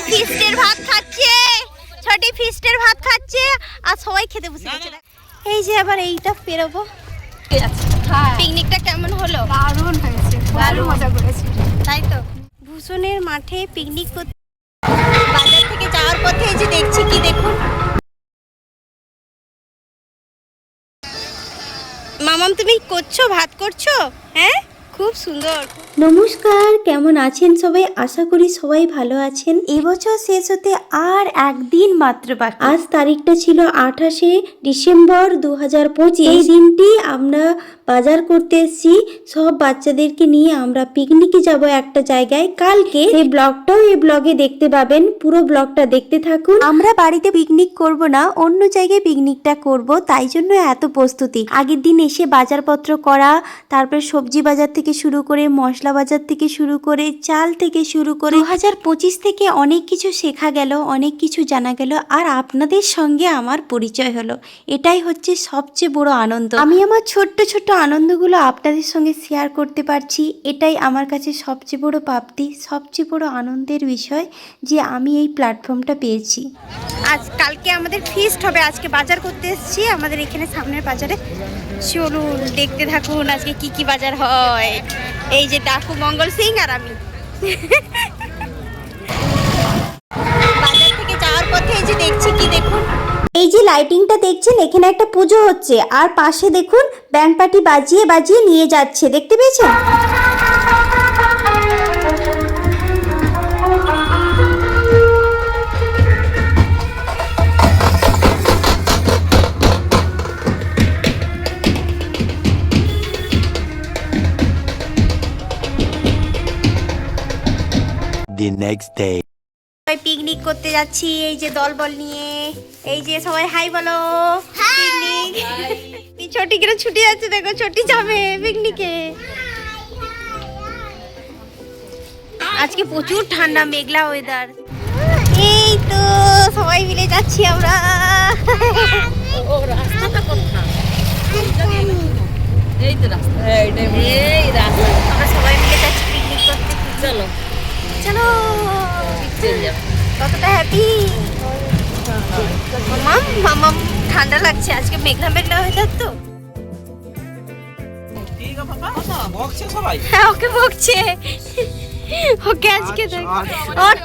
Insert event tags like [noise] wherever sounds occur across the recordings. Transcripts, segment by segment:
ফিস্টের ভাত খাচ্ছে ছটি ফিস্টের ভাত খাচ্ছে আর সবাই খেতে বসে গেছে। এই যে আবার এইটা পেরোবো। পিকনিকটা কেমন হলো? দারুণ হয়েছে। দারুণ। মজা করেছি। তাই তো। ভূষণের মাঠে পিকনিক করতে বাজার থেকে যাওয়ার পথে এই যে দেখছি কি দেখুন। মামাম তুমি করছ? ভাত করছ? হ্যাঁ? খুব সুন্দর। নমস্কার, কেমন আছেন সবাই? আশা করি সবাই ভালো আছেন। এবছর শেষ হতে আর একদিন মাত্র বাকি। আজ তারিখটা ছিল আঠাশে ডিসেম্বর দু হাজার পঁচিশ। এই দিনটি আমরা বাজার করতে এসেছি। সব বাচ্চাদেরকে নিয়ে আমরা পিকনিকে যাব একটা জায়গায়। কালকে এই ব্লগটাও এই ব্লগে দেখতে পাবেন। পুরো ব্লগটা দেখতে থাকুন। আমরা বাড়িতে পিকনিক করব না, অন্য জায়গায় পিকনিকটা করব। তাই জন্য এত প্রস্তুতি। আগের দিন এসে বাজারপত্র করা, তারপরে সবজি বাজার থেকে শুরু করে, মশলা বাজার থেকে শুরু করে, চাল থেকে শুরু করে দু হাজার পঁচিশ থেকে অনেক কিছু শেখা গেল, অনেক কিছু জানা গেল আর আপনাদের সঙ্গে আমার পরিচয় হলো। এটাই হচ্ছে সবচেয়ে বড় আনন্দ। আমি আমার ছোট্ট ছোট্ট আনন্দগুলো আপনাদের সঙ্গে শেয়ার করতে পারছি। এটাই আমার কাছে সবচেয়ে বড় প্রাপ্তি, সবচেয়ে বড় আনন্দের বিষয় যে আমি এই প্ল্যাটফর্মটা পেয়েছি। আজ কালকে আমাদের ফিস্ট হবে। আজকে বাজার করতে এসেছি। আমাদের এখানে সামনের বাজারে চলুন দেখতে থাকুন আজকে কি কি বাজার হয়। এই যে ডাকু, মঙ্গল সিং আর আমি। বাজার থেকে যাওয়ার পথে এই যে দেখছি কি দেখুন। এই যে লাইটিংটা দেখছেন, এখানে একটা পুজো হচ্ছে। আর পাশে দেখুন ব্যাংক পার্টি বাজিয়ে বাজিয়ে নিয়ে যাচ্ছে। দেখতে পেয়েছেন? The next day. সবাই পিকনিক করতে যাচ্ছি এই যে দলবল নিয়ে। এই যে সবাই হাই বলো। পিকনিক ছোটি করে ছুটি যাচ্ছে দেখো ছোটি যাবে পিকনিকে আজকে প্রচুর ঠান্ডা মেঘলা ওয়েদার এই তো সবাই মিলে যাচ্ছি আমরা। এই তো রাস্তা। এই রাস্তা। আমরা সবাই মিলে যাচ্ছি পিকনিক করতে। চলো। চলো। কতটা হ্যাপি মামাম মামাম ঠান্ডা লাগছে আজকে মেঘলা মেঘলা ওয়েদার তো। বকছে হ্যাঁ ওকে বকছে। ওকে আজকে দেখ ওর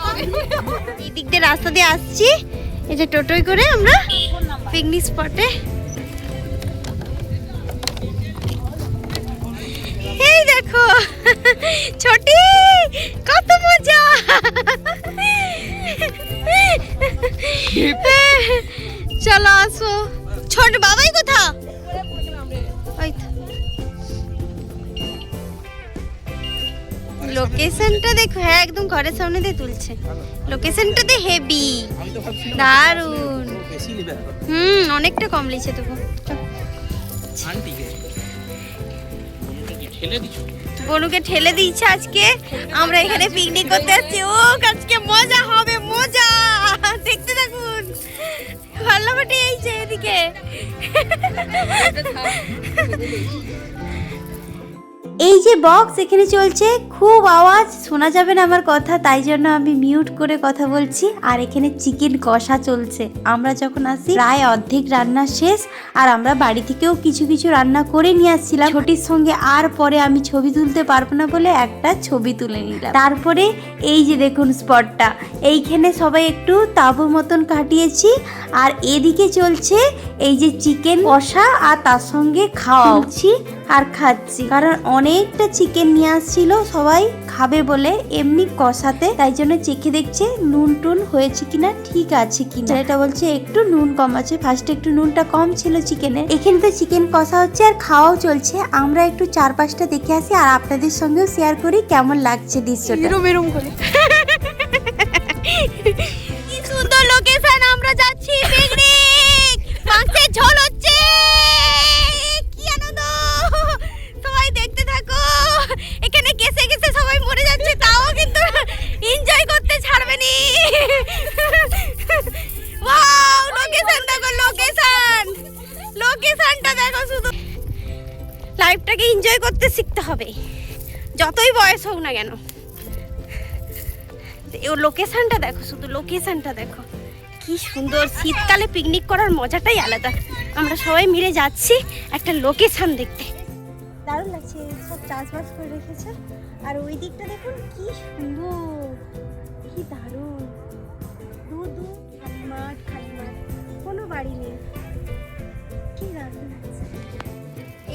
এই দিক দিয়ে রাস্তা দিয়ে আসছি। এই যে টোটোয় করে আমরা পিকনিক স্পটে দেখো। ছোটি কত মজা। চলো আসো। ছোট বাবাই কোথা লোকেশনটা দেখো হ্যাঁ একদম ঘরের সামনে দিয়ে তুলছে। লোকেশনটাতে হেভি আমি তো ভাবছিলাম দারুণ হুম অনেকটা কম লিছে তবু আন্টিকে ঠেলে দিচ্ছ? বনুকে ঠেলে দিচ্ছে আজকে। আমরা এখানে পিকনিক করতে আসছি। ও আজকে মজা হবে, মজা। দেখতে থাকুন। ভাল্লামাটি এই যে এদিকে। এই যে বক্স এখানে চলছে খুব আওয়াজ শোনা যাবে না আমার কথা তাই জন্য আমি মিউট করে কথা বলছি। আর এখানে চিকেন কষা চলছে। আমরা যখন আসি প্রায় অর্ধেক রান্না শেষ আর আমরা বাড়ি থেকেও কিছু কিছু রান্না করে নিয়ে আসছিলাম। ছোটির সঙ্গে আর পরে আমি ছবি তুলতে পারব না বলে একটা ছবি তুলে নিলাম। তারপরে এই যে দেখুন স্পটটা এইখানে সবাই একটু তাঁবুর মতন কাটিয়েছি আর এদিকে চলছে এই যে চিকেন কষা আর তার সঙ্গে খাওয়া। হচ্ছি আর খাচ্ছি। কারণ অনেকটা চিকেন নিয়ে আসছিল, সবাই খাবে বলে এমনি কষাতে, তাই জন্য চেখে দেখছে নুন টুন হয়েছে কিনা, ঠিক আছে কিনা। এটা বলছে, একটু নুন কম আছে ফার্স্টে একটু নুনটা কম ছিল চিকেনের এখানে তো চিকেন কষা হচ্ছে আর খাওয়াও চলছে। আমরা একটু চার পাঁচটা দেখে আসি আর আপনাদের সঙ্গেও শেয়ার করি কেমন লাগছে দৃশ্যটা। এরম এরম করে। [laughs] করতে ওয়াও লোকেশন দেখো লোকেশন লোকেশনটা দেখো শুধু। লাইফটাকে এনজয় করতে শিখতে হবে। যতই বয়স হোক না কেন। ও লোকেশনটা দেখো, শুধু লোকেশনটা দেখো। কি সুন্দর, শীতকালে পিকনিক করার মজাটাই আলাদা। আমরা সবাই মিলে যাচ্ছি একটা লোকেশন দেখতে। দারুণ লাগছে, সব চাষবাস করে রেখেছে। আর ওই দিকটা দেখুন, কি সুন্দর। কি দারুণ। দূর দূর খালি মাঠ খালি মাঠ, কোনো বাড়ি নেই। কি দারুণ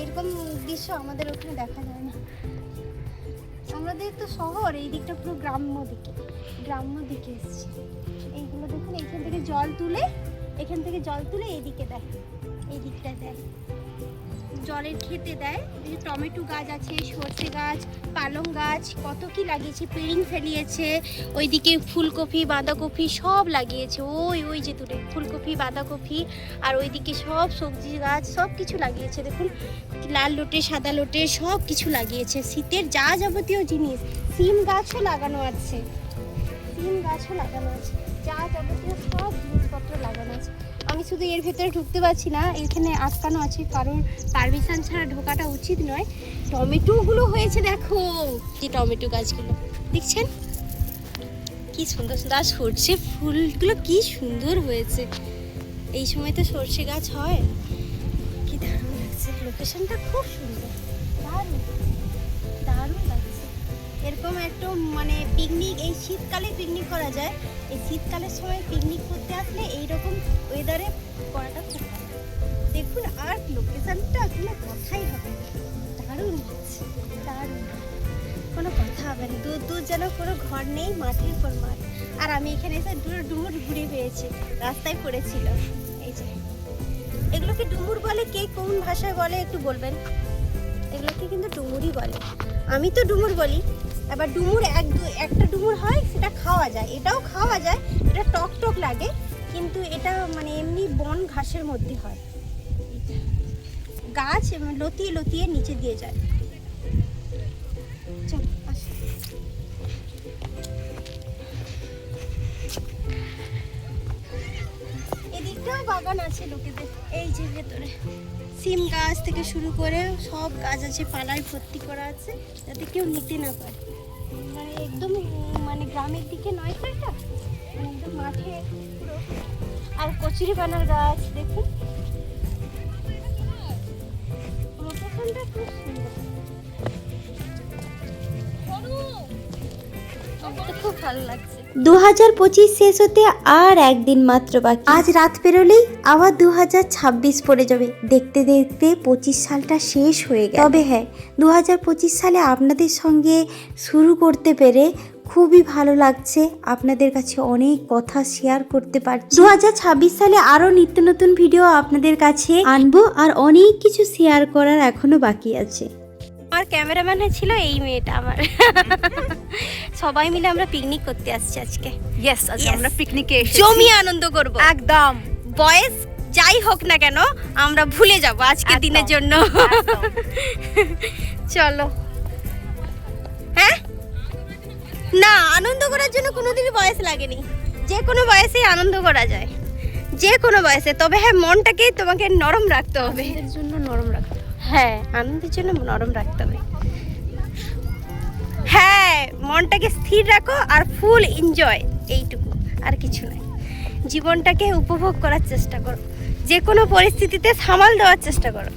এরকম দৃশ্য আমাদের ওখানে দেখা যায় না। আমাদের তো শহর, এই দিকটা পুরো গ্রাম্য দিকে গ্রাম্য দিকে এসছে। এইগুলো দেখুন এখান থেকে জল তুলে, এখান থেকে জল তুলে এইদিকে দেয় এই দিকটা দেয় জলের খেতে দেয়। যে টমেটো গাছ আছে, সর্ষে গাছ, পালং গাছ, কত কি লাগিয়েছে, পেরিং ফেলিয়েছে, ওইদিকে ফুলকপি, বাঁধাকপি সব লাগিয়েছে। ওই ওই যে দূরে ফুলকপি, বাঁধাকপি আর ওইদিকে সব সবজি গাছ, সব কিছু লাগিয়েছে। দেখুন, লাল লোটে, সাদা লোটে সব কিছু লাগিয়েছে। শীতের যা যাবতীয় জিনিস, সিম গাছও লাগানো আছে। সিম গাছও লাগানো আছে। যা যাবতীয় সব জিনিসপত্র লাগানো আছে। আমি শুধু এর ভেতরে ঢুকতে পারছি না এখানে আটকানো আছে কারণ পারমিশন ছাড়া ঢোকাটা উচিত নয়। টমেটোগুলো হয়েছে দেখো। যে টমেটো গাছগুলো? দেখছেন? কি সুন্দর সুন্দর আর সর্ষে ফুলগুলো কি সুন্দর হয়েছে। এই সময় তো সর্ষে গাছ হয়। কি দারুণ লাগছে লোকেশনটা খুব সুন্দর। দারুণ। এরকম একটু মানে পিকনিক এই শীতকালে পিকনিক করা যায়। এই শীতকালের সময় পিকনিক করতে আসলে এইরকম ওয়েদারে করাটা খুব ভালো। দেখুন, আর লোকেশানটা কোনো কথাই হবে দারুণ দারুণ। কোনো কথা হবে না। দূর দূর যেন কোনো ঘর নেই মাঠের পর মাঠ। আর আমি এখানে এসে দূর ডুমুর ঘুরে পেয়েছি রাস্তায় পড়েছিল। এই যে। এগুলোকে ডুমুর বলে কে কোন ভাষায় বলে একটু বলবেন? এগুলোকে কিন্তু ডুমুরই বলে। আমি তো ডুমুর বলি। এবার ডুমুর এক একটা ডুমুর হয়, সেটা খাওয়া যায়। এটাও খাওয়া যায়, এটা টক টক লাগে, কিন্তু এটা মানে এমনি বন ঘাসের মধ্যে হয়। গাছ লতিয়ে লতিয়ে নিচে দিয়ে যায়। এদিকটাও বাগান আছে লোকেদের, এই যে ভেতরে। সিম গাছ থেকে শুরু করে সব গাছ আছে, পালায় ভর্তি করা আছে, যাতে কেউ নিতে না পারে। একদম মানে গ্রামের দিকে নয় তো এটা? মানে একদম মাঠে পুরো। আর কচুরি পানার গাছ, দেখুন। দু হাজার পঁচিশ শেষ হতে আর একদিন মাত্র বাকি। আজ রাত পেরোলেই আবার দু হাজার ছাব্বিশ পড়ে যাবে। দেখতে দেখতে পঁচিশ সালটা শেষ হয়ে গেল। তবে হ্যাঁ দু হাজার পঁচিশ সালে আপনাদের সঙ্গে শুরু করতে পেরে খুবই ভালো লাগছে। আপনাদের কাছে অনেক কথা শেয়ার করতে পারছি। দু হাজার ছাব্বিশ সালে আরও নিত্য নতুন ভিডিও আপনাদের কাছে আনব। আর অনেক কিছু শেয়ার করার এখনও বাকি আছে। আমার ক্যামেরাম্যান ছিল এই মেয়েটা আমার। সবাই মিলে আমরা পিকনিক করতে আসছি আজকে। ইয়েস আজকে আমরা পিকনিকে এসেছি। জমি আনন্দ করব। একদম। বয়স যাই হোক না কেন আমরা ভুলে যাব আজকের একদম, দিনের জন্য। চলো। হ্যাঁ? না আনন্দ করার জন্য কোনোদিনই বয়স লাগেনি। যে কোনো বয়সেই আনন্দ করা যায়। যে কোনো বয়সে। তবে হ্যাঁ মনটাকে তোমাকে নরম রাখতে হবে। এর জন্য নরম রাখতে হ্যাঁ। আনন্দের জন্য নরম রাখতে হবে। হ্যাঁ মনটাকে স্থির রাখো আর ফুল এনজয় এইটুকু আর কিছু নয়। জীবনটাকে উপভোগ করার চেষ্টা করো। যে কোনো পরিস্থিতিতে সামাল দেওয়ার চেষ্টা করো।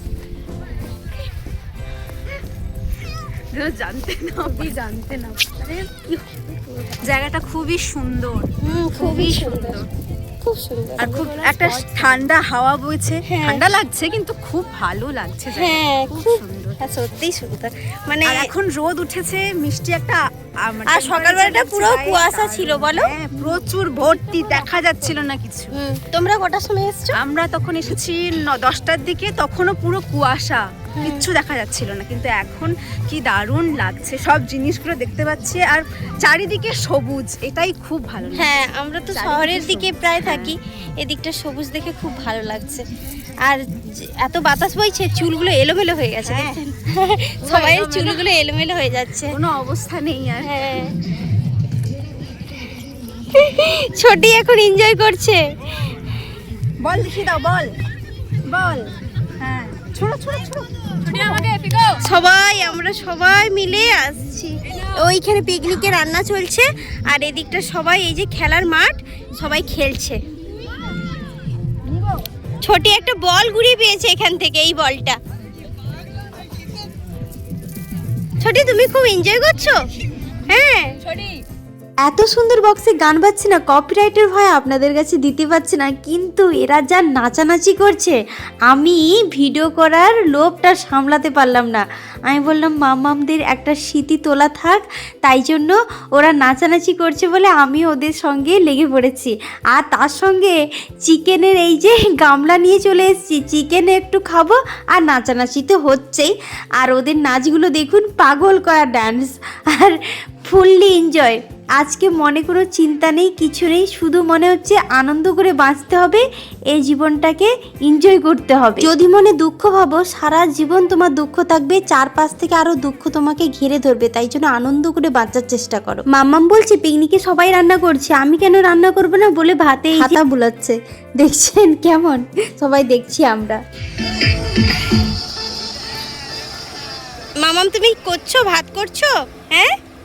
জানতে না জানতে না জায়গাটা খুবই সুন্দর। হুম খুবই সুন্দর। খুব সুন্দর। আর খুব একটা ঠান্ডা হাওয়া বইছে। হ্যাঁ। ঠান্ডা লাগছে কিন্তু খুব ভালো লাগছে। হ্যাঁ খুব সুন্দর। হ্যাঁ সত্যিই সুন্দর। মানে এখন রোদ উঠেছে মিষ্টি একটা মানে আর সকালবেলাটা পুরো কুয়াশা ছিল, বলো? হ্যাঁ, প্রচুর ভর্তি দেখা যাচ্ছিল না কিছু। তোমরা কটার সময় এসছো? আমরা তখন এসেছি দশটার দিকে তখনও পুরো কুয়াশা। কিচ্ছু দেখা যাচ্ছিল না কিন্তু এখন কি দারুণ লাগছে। সব জিনিসগুলো দেখতে পাচ্ছি আর চারিদিকে সবুজ এটাই খুব ভালো হ্যাঁ আমরা তো শহরের দিকে প্রায়। থাকি এদিকটা সবুজ দেখে খুব ভালো লাগছে। আর এত বাতাস বইছে চুলগুলো এলোমেলো হয়ে গেছে হ্যাঁ। [laughs] সবাই চুলগুলো এলোমেলো হয়ে যাচ্ছে। কোনো অবস্থা নেই আর। হ্যাঁ। [laughs] ছোটি এখন এনজয় করছে। বল দেখি দাও বল। বল। সবাই আমরা সবাই মিলে আসছি। ওইখানে পিকনিকে রান্না চলছে আর এদিকটা সবাই এই যে খেলার মাঠ সবাই খেলছে। ছোটি একটা বল ঘুরিয়ে পেয়েছে এখান থেকে এই বলটা। ছোটি তুমি খুব এনজয় করছ? হ্যাঁ। এত সুন্দর বক্সে গান বাজছে না কপিরাইটের ভয় আপনাদের কাছে দিতে পারছে না, কিন্তু এরা যা নাচানাচি করছে, আমি ভিডিও করার লোভটা সামলাতে পারলাম না। আমি বললাম, মামামদের একটা স্মৃতি তোলা থাক, তাই জন্য ওরা নাচানাচি করছে বলে আমি ওদের সঙ্গে লেগে পড়েছি। আর তার সঙ্গে চিকেনের এই যে গামলা নিয়ে চলে এসেছি, চিকেন একটু খাব আর নাচানাচি তো হচ্ছেই। আর ওদের নাচগুলো দেখুন, পাগল করা ডান্স আর ফুললি এনজয় আজকে মনে কোনো চিন্তা নেই কিছু নেই শুধু মনে হচ্ছে আনন্দ করে বাঁচতে হবে এই জীবনটাকে এনজয় করতে হবে। যদি মনে দুঃখ ভাবো সারা জীবন তোমার দুঃখ থাকবে চারপাশ থেকে আরও দুঃখ তোমাকে ঘিরে ধরবে তাই জন্য আনন্দ করে বাঁচার চেষ্টা করো। মাম্মাম বলছে পিকনিকে সবাই রান্না করছে আমি কেন রান্না করব না? বলে ভাতে হাতা বুলাচ্ছে। দেখছেন কেমন? সবাই দেখছি আমরা। মামাম তুমি করছ? ভাত করছ? হ্যাঁ?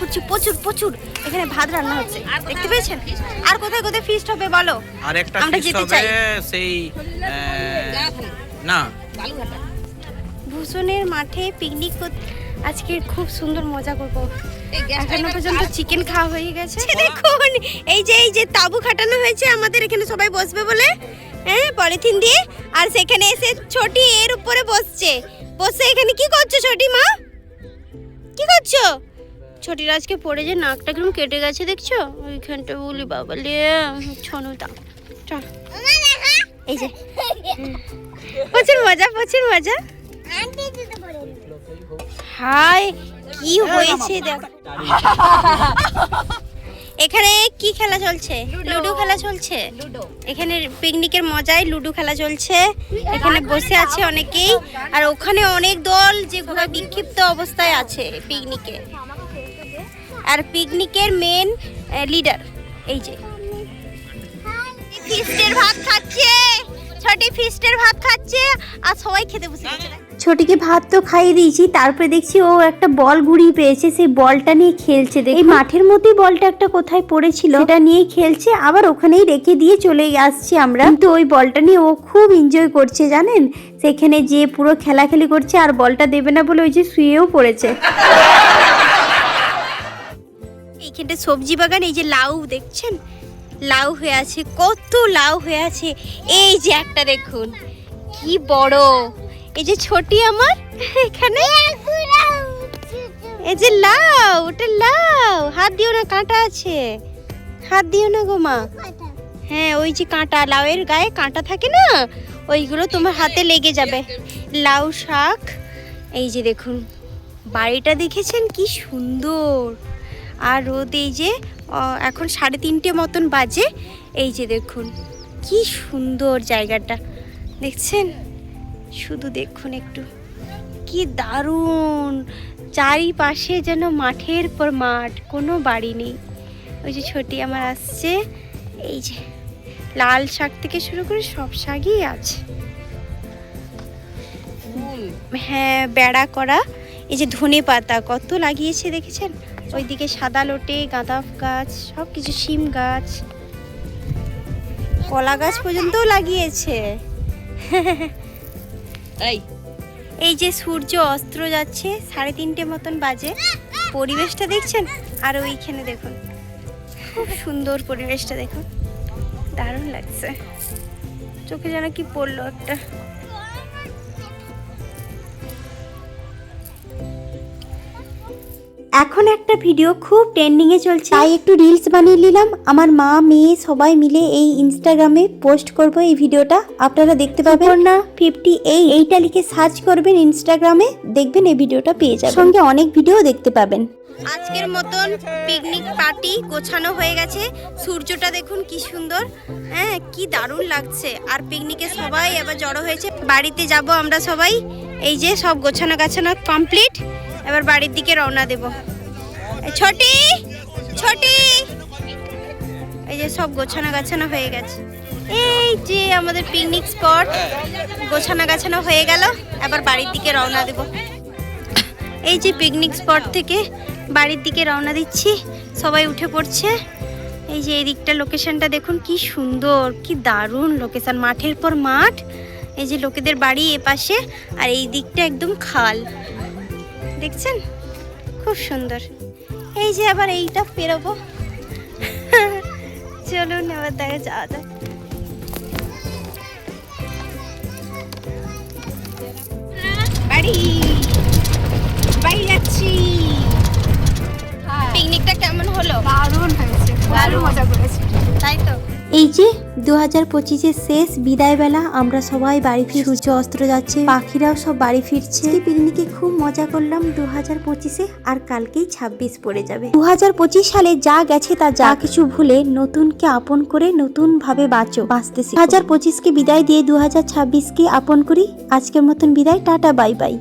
করছি প্রচুর প্রচুর। এখানে ভাত রান্না হচ্ছে। দেখতে পেয়েছেন? আর কোথায় কোথায় ফিস্ট হবে বলো? আর একটা আমরা যেতে চাই। সেই না। ভূষণের মাঠে পিকনিক করতে আজকে খুব সুন্দর মজা করব। এখনও পর্যন্ত চিকেন খাওয়া হয়ে গেছে। দেখুন এই যে এই যে তাবু খাটানো হয়েছে আমাদের এখানে সবাই বসবে বলে। হ্যাঁ পলিথিন দিয়ে। আর সেখানে এসে ছোটি এর উপরে বসছে। বসে এখানে কি করছ ছোটি মা? কি করছ? ছোটির আজকে পড়ে যে নাকটা কীরকম কেটে গেছে দেখছ? ওইখানটা বলি বাবা লে ছনুটা চল। এই যে। প্রচুর মজা প্রচুর মজা। হাই কি হয়েছে দেখ। এখানে কি খেলা চলছে? লুডো খেলা চলছে? এখানে পিকনিকের মজায় লুডো খেলা চলছে। এখানে বসে আছে অনেকেই। আর ওখানে অনেক দল যে যেগুলো বিক্ষিপ্ত অবস্থায় আছে পিকনিকে। আর পিকনিকের মেন লিডার এই যে। ফিস্টের ভাত খাচ্ছে ছোটি ফিস্টের ভাত খাচ্ছে আর সবাই খেতে বসে গেছে। ছোটিকে ভাত তো খাইয়ে দিয়েছি তারপরে দেখছি ও একটা বল ঘুরিয়ে পেয়েছে সেই বলটা নিয়ে খেলছে। দেখ। এই মাঠের মধ্যেই বলটা একটা কোথায় পড়েছিল সেটা নিয়ে খেলছে আবার ওখানেই রেখে দিয়ে চলে আসছি আমরা। কিন্তু ওই বলটা নিয়ে ও খুব এনজয় করছে জানেন? সেখানে যে পুরো খেলাখেলি করছে আর বলটা দেবে না বলে ওই যে শুয়েও পড়েছে। এইখানটা সবজি বাগান, এই যে লাউ দেখছেন? লাউ হয়ে আছে, কত লাউ হয়ে আছে। এই যে একটা দেখুন, কি বড়। এই যে ছোটি আমার, এখানে। এই যে লাউ, ওটা লাউ। হাত দিও না, কাঁটা আছে। হাত দিও না গো মা। হ্যাঁ ওই যে কাঁটা, লাউয়ের গায়ে কাঁটা থাকে না? ওইগুলো তোমার হাতে লেগে যাবে। লাউ শাক, এই যে দেখুন, বাড়িটা দেখেছেন? কি সুন্দর। আর রোদ এই যে এখন সাড়ে তিনটে মতন বাজে। এই যে দেখুন কি সুন্দর জায়গাটা। দেখছেন? শুধু দেখুন একটু। কি দারুণ! চারিপাশে যেন মাঠের পর মাঠ কোনো বাড়ি নেই। ওই যে ছোটি আমার আসছে। এই যে লাল শাক থেকে শুরু করে সব শাকই আছে। হ্যাঁ বেড়া করা। এই যে ধনে পাতা কত লাগিয়েছে দেখেছেন? ওইদিকে সাদা লোটে গাঁদা গাছ সব কিছু শিম গাছ। কলা গাছ পর্যন্তও লাগিয়েছে। এই যে সূর্য অস্ত্র যাচ্ছে সাড়ে তিনটে মতন বাজে। পরিবেশটা দেখছেন? আর ওইখানে দেখুন। খুব সুন্দর পরিবেশটা দেখুন। দারুণ লাগছে। চোখে যেন কি পড়ল একটা। এখন একটা ভিডিও খুব ট্রেন্ডিং এ চলছে। তাই একটু রিলস বানিয়ে নিলাম। আমার মা মেয়ে সবাই মিলে এই ইনস্টাগ্রামে পোস্ট করব এই ভিডিওটা আপনারা দেখতে পাবেন। না ফিফটি এই এইটা লিখে সার্চ করবেন ইনস্টাগ্রামে দেখবেন এই ভিডিওটা পেয়ে যাবেন। সঙ্গে অনেক ভিডিও দেখতে পাবেন। আজকের মতন পিকনিক পার্টি গোছানো হয়ে গেছে। সূর্যটা দেখুন কি সুন্দর। হ্যাঁ কি দারুণ লাগছে। আর পিকনিকে সবাই এবার জড়ো হয়েছে। বাড়িতে যাব আমরা সবাই। এই যে সব গোছানো গাছানো কমপ্লিট এবার বাড়ির দিকে রওনা দেব। ছোটি ছোটি। এই যে সব গোছানো গাছানো হয়ে গেছে। এই যে আমাদের পিকনিক স্পট গোছানো গাছানো হয়ে গেল। এবার বাড়ির দিকে রওনা দেব। এই যে পিকনিক স্পট থেকে বাড়ির দিকে রওনা দিচ্ছি। সবাই উঠে পড়ছে। এই যে এই দিকটা লোকেশনটা দেখুন, কি সুন্দর, কি দারুণ লোকেশন মাঠের পর মাঠ, এই যে লোকেদের বাড়ি এ পাশে আর এই দিকটা একদম খাল। দেখছেন? খুব সুন্দর। এই যে আবার এইটা পেরোবো। [laughs] চলুন আবার দেখা যাওয়া যাক। বাড়ি। বাড়ি যাচ্ছি। পিকনিকটা কেমন হলো? দারুণ হয়েছে। দারুণ। মজা করেছি। এই যে দু হাজার পঁচিশের শেষ বিদায় বেলা আমরা সবাই বাড়ি ফির সূর্য অস্ত্র যাচ্ছে, পাখিরাও সব বাড়ি ফিরছে। পিকনিকে খুব মজা করলাম দু হাজার পঁচিশে আর কালকেই ছাব্বিশ পড়ে যাবে। দু হাজার পঁচিশ সালে যা গেছে তা যা কিছু ভুলে নতুনকে আপন করে নতুন ভাবে বাঁচো, বাঁচতে দু হাজার পঁচিশকে বিদায় দিয়ে দু হাজার ছাব্বিশকে আপন করি। আজকের মতন বিদায়, টাটা, বাই বাই।